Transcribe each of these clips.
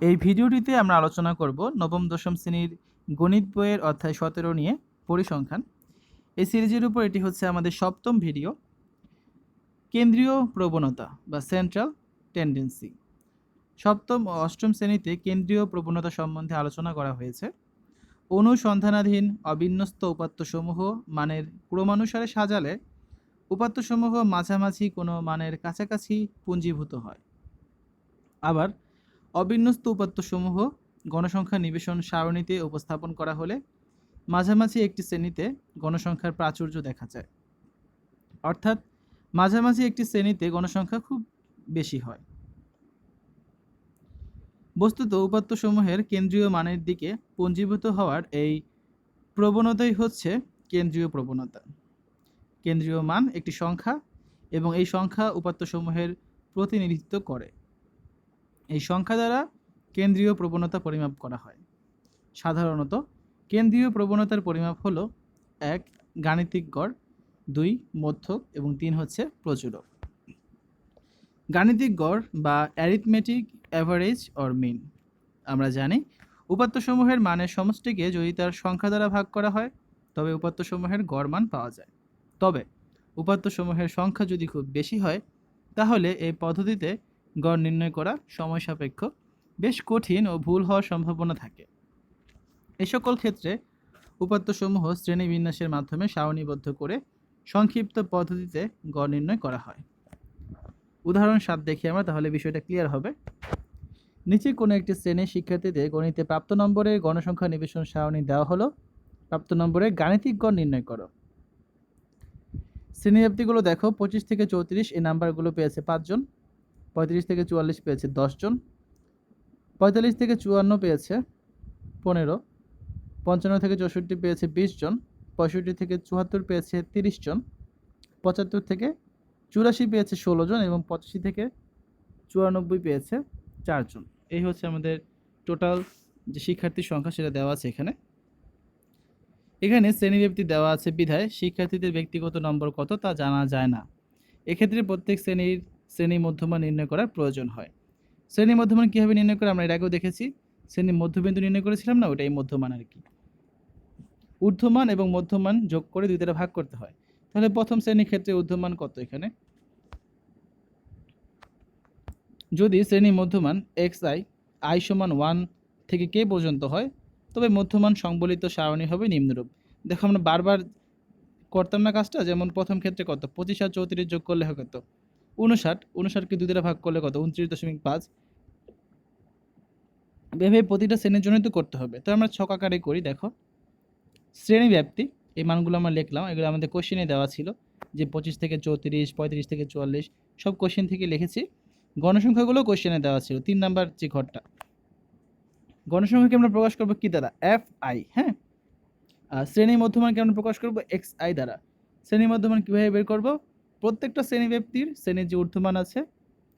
এই ভিডিওটিতে আমরা আলোচনা করব নবম, দশম শ্রেণির গণিত বইয়ের অধ্যায় সতেরো নিয়ে পরিসংখ্যান। এই সিরিজের উপর এটি হচ্ছে আমাদের সপ্তম ভিডিও। কেন্দ্রীয় প্রবণতা বা সেন্ট্রাল টেন্ডেন্সি সপ্তম ও অষ্টম শ্রেণীতে কেন্দ্রীয় প্রবণতা সম্বন্ধে আলোচনা করা হয়েছে। অনুসন্ধানাধীন অবিন্যস্ত উপাত্তসমূহ মানের ক্রমানুসারে সাজালে উপাত্তসমূহ মাঝামাঝি কোনো মানের কাছাকাছি পুঞ্জীভূত হয়। আবার অবিন্যস্ত উপাত্তসমূহ গণসংখ্যা নিবেশন সারণীতে উপস্থাপন করা হলে মাঝামাঝি একটি শ্রেণীতে গণসংখ্যার প্রাচুর্য দেখা যায়। অর্থাৎ মাঝামাঝি একটি শ্রেণীতে গণসংখ্যা খুব বেশি হয়। বস্তুত উপাত্তসমূহের কেন্দ্রীয় মানের দিকে পুঞ্জীভূত হওয়ার এই প্রবণতাই হচ্ছে কেন্দ্রীয় প্রবণতা। কেন্দ্রীয় মান একটি সংখ্যা এবং এই সংখ্যা উপাত্তসমূহের প্রতিনিধিত্ব করে। এই সংখ্যা দ্বারা কেন্দ্রীয় প্রবণতা পরিমাপ করা হয়। সাধারণত কেন্দ্রীয় প্রবণতার পরিমাপ হলো এক, গাণিতিক গড়, দুই, মধ্যক এবং তিন হচ্ছে প্রচুরক। গাণিতিক গড় বা অ্যারিথমেটিক অ্যাভারেজ অর মিন আমরা জানি উপাত্তসমূহের মানের সমষ্টিকে যদি তার সংখ্যা দ্বারা ভাগ করা হয়, তবে উপাত্তসমূহের গড় মান পাওয়া যায়। তবে উপাত্তসমূহের সংখ্যা যদি খুব বেশি হয়, তাহলে এই পদ্ধতিতে গড় নির্ণয় করা সময় সাপেক্ষ, বেশ কঠিন ও ভুল হওয়ার সম্ভাবনা থাকে। এ সকল ক্ষেত্রে উপাত্তসমূহ শ্রেণীবিন্যাসের মাধ্যমে সারণীবদ্ধ করে সংক্ষিপ্ত পদ্ধতিতে গড় নির্ণয় করা হয়। উদাহরণ সাত দেখি আমরা, তাহলে বিষয়টা ক্লিয়ার হবে। নিচে কোনো একটি শ্রেণির শিক্ষার্থীদের গণিতে প্রাপ্ত নম্বরের গণসংখ্যা নিবেশন সারণী দেওয়া হলো। প্রাপ্ত নম্বরের গাণিতিক গড় নির্ণয় করো। শ্রেণীব্যাপ্তিগুলো দেখো, পঁচিশ থেকে চৌত্রিশ, এই নাম্বারগুলো পেয়েছে পাঁচজন। পঁয়ত্রিশ থেকে চুয়াল্লিশ পেয়েছে দশজন পঁয়তাল্লিশ থেকে চুয়ান্ন পেয়েছে পনেরো। পঞ্চান্ন থেকে চৌষট্টি পেয়েছে বিশ জন। পঁয়ষট্টি থেকে চুয়াত্তর পেয়েছে তিরিশ জন। পঁচাত্তর থেকে চুরাশি পেয়েছে ষোলো জন এবং পঁচাশি থেকে চুরানব্বই পেয়েছে চারজন এই হচ্ছে আমাদের টোটাল যে শিক্ষার্থীর সংখ্যা সেটা দেওয়া আছে এখানে। এখানে শ্রেণীব্যাপ্তি দেওয়া আছে বিধায় শিক্ষার্থীদের ব্যক্তিগত নম্বর কত তা জানা যায় না। এক্ষেত্রে প্রত্যেক শ্রেণির শ্রেণি মধ্যমান নির্ণয় করার প্রয়োজন হয়। শ্রেণি মধ্যমান কীভাবে নির্ণয় করে? আমরা এর আগেও দেখেছি, শ্রেণি মধ্যবিন্দু নির্ণয় করেছিলাম না, ওটাই মধ্যমান আর কি। ঊর্ধ্বমান এবং মধ্যমান যোগ করে দুই ভাগ করতে হয়। তাহলে প্রথম শ্রেণির ক্ষেত্রে ঊর্ধ্বমান কত এখানে? যদি শ্রেণি মধ্যমান এক্স আই আই সমান ওয়ান থেকে কে পর্যন্ত হয়, তবে মধ্যমান সংবলিত সারণী হবে নিম্নরূপ। দেখো আমরা বারবার করতাম না কাজটা, যেমন প্রথম ক্ষেত্রে কত? পঁচিশ আর চৌত্রিশ যোগ করলে হয় কত? উনষাট উনষাটকে দুই দ্বারা ভাগ করলে কত? উনত্রিশ দশমিক পাঁচ। ভেবে প্রতিটা শ্রেণির জন্যই তো করতে হবে। তো আমরা ছক আকারে করি, দেখো। শ্রেণি ব্যাপ্তি, এই মানগুলো আমরা লিখলাম। এগুলো আমাদের কোশ্চেনে দেওয়া ছিল যে পঁচিশ থেকে চৌত্রিশ, পঁয়ত্রিশ থেকে চুয়াল্লিশ, সব কোশ্চেন থেকে লিখেছি। গণসংখ্যাগুলো কোশ্চেনে দেওয়া ছিল, তিন নাম্বার যে ঘরটা। গণসংখ্যাকে আমরা প্রকাশ করব কী দ্বারা? এফ আই হ্যাঁ? আর শ্রেণি মধ্যমানকে আমরা প্রকাশ করব এক্স আই দ্বারা। শ্রেণি মধ্যমান কীভাবে বের করব? প্রত্যেকটা শ্রেণি ব্যক্তির শ্রেণির যে ঊর্ধ্বমান আছে,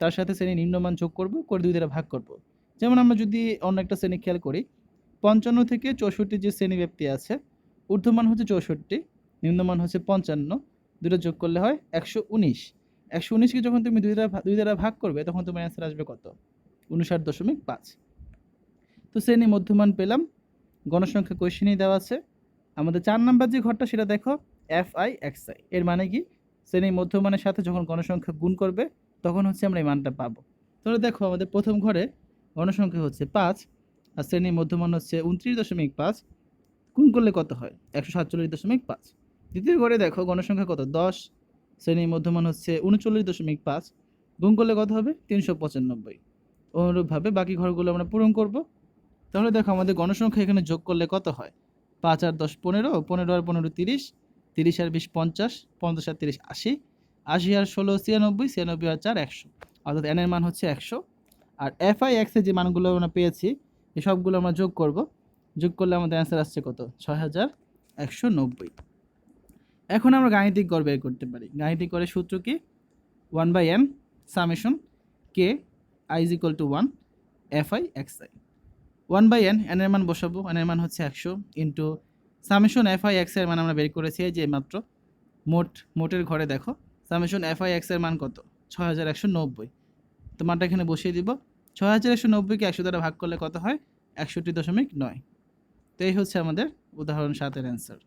তার সাথে শ্রেণি নিম্নমান যোগ করব, করে দুই দ্বারা ভাগ করব। যেমন আমরা যদি অন্য একটা শ্রেণি খেয়াল করি, পঞ্চান্ন থেকে চৌষট্টি যে শ্রেণি ব্যক্তি আছে, ঊর্ধ্বমান হচ্ছে চৌষট্টি, নিম্নমান হচ্ছে পঞ্চান্ন দুটো যোগ করলে হয় একশো উনিশ। একশো উনিশকে যখন তুমি দুই দ্বারা দুই দ্বারা ভাগ করবে, তখন তোমার অ্যান্সার আসবে কত? উনষাট দশমিক পাঁচ। তো শ্রেণি মধ্যমান পেলাম, গণসংখ্যা কোয়েশনই দেওয়া আছে। আমাদের চার নাম্বার যে ঘরটা, সেটা দেখো এফ আই এক্স আই এর মানে কি? শ্রেণি মধ্যমানের সাথে যখন গণসংখ্যা গুণ করবে, তখন হচ্ছে আমরা এই মানটা পাবো। তাহলে দেখো আমাদের প্রথম ঘরে গণসংখ্যা হচ্ছে পাঁচ, আর শ্রেণির মধ্যমান হচ্ছে উনত্রিশ দশমিক পাঁচ, গুণ করলে কত হয়? একশো সাতচল্লিশ দশমিক পাঁচ। দ্বিতীয় ঘরে দেখো গণসংখ্যা কত? দশ, শ্রেণির মধ্যমান হচ্ছে উনচল্লিশ দশমিক পাঁচ, গুণ করলে কত হবে? তিনশো পঁচানব্বই। অনুরূপভাবে বাকি ঘরগুলো আমরা পূরণ করব। তাহলে দেখো আমাদের গণসংখ্যা এখানে যোগ করলে কত হয়? পাঁচ আর দশ পনেরো পনেরো আর পনেরো তিরিশ তিরিশ আর বিশ পঞ্চাশ পঞ্চাশ আর তিরিশ আশি আশি আর ষোলো ছিয়ানব্বই ছিয়ানব্বই আর চার একশো। অর্থাৎ এনের মান হচ্ছে একশো। আর এফ আই এক্সের যে মানগুলো আমরা পেয়েছি, এই সবগুলো আমরা যোগ করব। যোগ করলে আমাদের অ্যান্সার আসছে কত? ছয় হাজার একশো নব্বই। এখন আমরা গাণিতিক গড় বের করতে পারি। গাণিতিক গড়ের সূত্র কি? One by N summation K I is equal to one F I X I one by N এনের মান বসাবো। এনের মান হচ্ছে একশো ইন্টু সামেশন এফ আই এক্সের মান আমরা বের করেছি যে মাত্র মোট, মোটের ঘরে দেখো। সামেশন এফ আই এক্সের মান কত? ছয় হাজার একশো নব্বই। তো মানটা এখানে বসিয়ে দিব। ছয় হাজার একশো নব্বইকে একশো দ্বারা ভাগ করলে কত হয়? একষট্টি দশমিক নয়। তো এই হচ্ছে আমাদের উদাহরণ সাতের অ্যান্সার